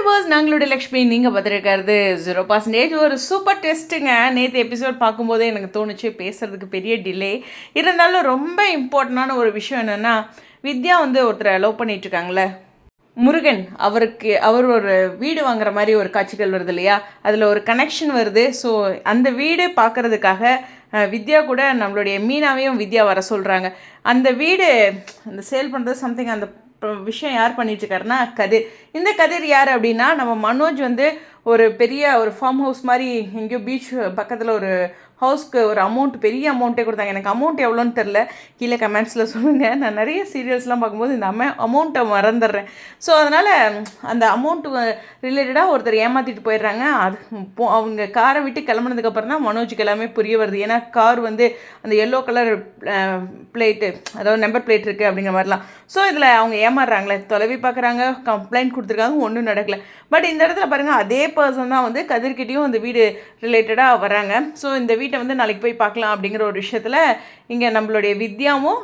Viewers நாங்களுடைய Lakshmi நீங்கள் பார்த்துருக்கிறது zero percentage ஒரு சூப்பர் டெஸ்ட்டுங்க நேற்று எபிசோட் பார்க்கும்போதே எனக்கு தோணுச்சு பேசுகிறதுக்கு பெரிய டிலே இருந்தாலும் ரொம்ப இம்பார்ட்டண்டான ஒரு விஷயம் என்னென்னா வித்யா வந்து ஒருத்தரை லவ் பண்ணிகிட்ருக்காங்களே முருகன் அவருக்கு அவர் ஒரு வீடு வாங்குற மாதிரி ஒரு காட்சிகள் வருது இல்லையா? அதில் ஒரு கனெக்ஷன் வருது. ஸோ அந்த வீடு பார்க்குறதுக்காக வித்யா கூட நம்மளுடைய மீனாவையும் வித்யா வர சொல்கிறாங்க அந்த வீடு அந்த சேல் பண்ணுறது சம்திங் அந்த விஷயம் யார் பண்ணிட்டு இருக்காருன்னா கதிர். இந்த கதிர் யார் அப்படின்னா நம்ம மனோஜ் வந்து ஒரு பெரிய ஒரு ஃபார்ம் ஹவுஸ் மாதிரி எங்கேயோ பீச் பக்கத்தில் ஒரு ஹவுஸ்க்கு ஒரு அமௌண்ட் பெரிய அமௌண்ட்டே கொடுத்தாங்க. எனக்கு அமௌண்ட் எவ்வளோன்னு தெரில கீழே கமெண்ட்ஸில் சொல்லுங்கள் நான் நிறைய சீரியல்ஸ்லாம் பார்க்கும்போது இந்த அம அமௌண்ட்டை மறந்துடுறேன். ஸோ அதனால் அந்த அமௌண்ட்டு ரிலேட்டடாக ஒருத்தர் ஏமாற்றிட்டு போயிடுறாங்க. அது போ- அவங்க காரை விட்டு கிளம்புனதுக்கப்புறம் தான் மனோஜுக்கு எல்லாமே புரிய வருது. ஏன்னா கார் வந்து அந்த எல்லோ கலர் பிளேட்டு அதாவது நம்பர் பிளேட் இருக்குது அப்படிங்கிற மாதிரிலாம். ஸோ இதில் அவங்க ஏமாறுறாங்களே. தொலைவி பார்க்குறாங்க. கம்ப்ளைண்ட் கொடுத்துருக்காங்க. ஒன்றும் நடக்கல. பட் இந்த இடத்துல பாருங்கள் அதே பர்சன் தான் வந்து கதிர்கிட்டையும் அந்த வீடு ரிலேட்டடாக வராங்க ஸோ இந்த வீட்டை வந்து நாளைக்கு போய் பார்க்கலாம் அப்படிங்கிற ஒரு விஷயத்தில் இங்கே நம்மளுடைய வித்யாவும்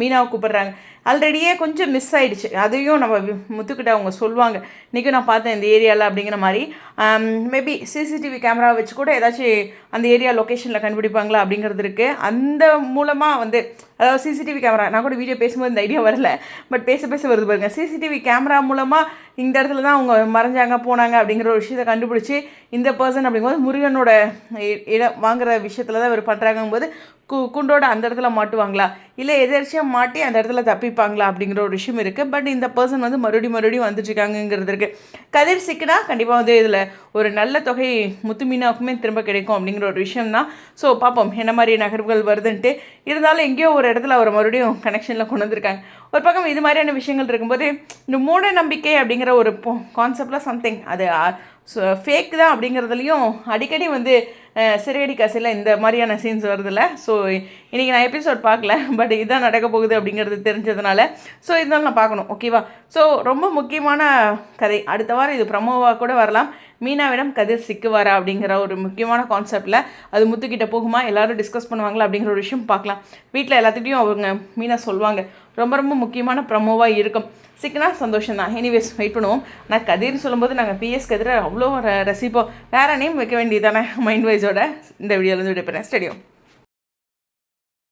மீனாவை கூப்பிட்றாங்க. ஆல்ரெடியே கொஞ்சம் மிஸ் ஆகிடுச்சு அதையும் நம்ம முத்துக்கிட்ட அவங்க சொல்லுவாங்க. இன்றைக்கும் நான் பார்த்தேன் இந்த ஏரியாவில் அப்படிங்கிற மாதிரி. மேபி சிசிடிவி கேமரா வச்சு கூட ஏதாச்சும் அந்த ஏரியா லொக்கேஷனில் கண்டுபிடிப்பாங்களா அப்படிங்கிறது இருக்குது அந்த மூலமாக வந்து அதாவது சிசிடிவி கேமரா நான் கூட வீடியோ பேசும்போது இந்த ஐடியா வரல. பட் பேச பேச வருது பாருங்கள் சிசிடிவி கேமரா மூலமாக இந்த இடத்துல தான் அவங்க மறைஞ்சாங்க போனாங்க அப்படிங்கிற ஒரு விஷயத்தை கண்டுபிடிச்சி இந்த பர்சன் அப்படிங்கும்போது முருகனோட இடம் வாங்குற விஷயத்தில் தான் இவர் பண்ணுறாங்கும்போது கு குண்டோட அந்த இடத்துல மாட்டுவாங்களா? இல்லை எதிர்ச்சியாக மாட்டி அந்த இடத்துல தப்பிப்பாங்களா? அப்படிங்கிற ஒரு விஷயம் இருக்குது பட் இந்த பர்சன் வந்து மறுபடியும் மறுபடியும் வந்துட்டுருக்காங்கங்கிறது இருக்குது கதிர் சிக்கினா கண்டிப்பாக வந்து இதில் ஒரு நல்ல தொகை முத்து மீனாவுக்குமே திரும்ப கிடைக்கும் அப்படிங்கிற ஒரு விஷயம் தான். ஸோ பார்ப்போம் என்ன மாதிரி நகர்வுகள் வருதுன்ட்டு. இருந்தாலும் எங்கேயோ ஒரு இடத்துல அவர் மறுபடியும் கனெக்ஷனில் கொண்டு வந்திருக்காங்க. ஒரு பக்கம் இது மாதிரியான விஷயங்கள் இருக்கும்போது இந்த மூட நம்பிக்கை அப்படிங்கிற ஒரு கான்செப்டில் சம்திங் அது ஃபேக் தான் அப்படிங்கிறதுலையும் அடிக்கடி வந்து சிறையடி காசில் இந்த மாதிரியான சீன்ஸ் வருதுல்ல. ஸோ இன்றைக்கி நான் எபிசோட் பார்க்கல பட் இதுதான் நடக்க போகுது அப்படிங்கிறது தெரிஞ்சதுனால. ஸோ இருந்தாலும் நான் பார்க்கணும் ஓகேவா ஸோ ரொம்ப முக்கியமான கதை. அடுத்த வாரம் இது ப்ரமோவாக கூட வரலாம். மீனாவிடம் கதிர் சிக்குவாரா அப்படிங்கிற ஒரு முக்கியமான கான்செப்டில் அது முத்துக்கிட்ட போகுமா? எல்லோரும் டிஸ்கஸ் பண்ணுவாங்களா அப்படிங்கிற ஒரு விஷயம் பார்க்கலாம். வீட்டில் எல்லாத்துக்கிட்டையும் அவங்க மீனா சொல்லுவாங்க ரொம்ப ரொம்ப முக்கியமான ப்ரமோவாக இருக்கும். சிக்கனா சந்தோஷம் தான் எனிவேஸ் வெயிட் பண்ணுவோம். நான் கதிர்னு சொல்லும்போது நாங்கள் பிஎஸ் கதிரை அவ்வளோ ரசிப்போம். வேறு நேம் வைக்க வேண்டியதானே மைண்ட் வைஸ் வைஸோட இந்த வீடியோலேருந்து விடைபெறேன். ஸ்டடியோ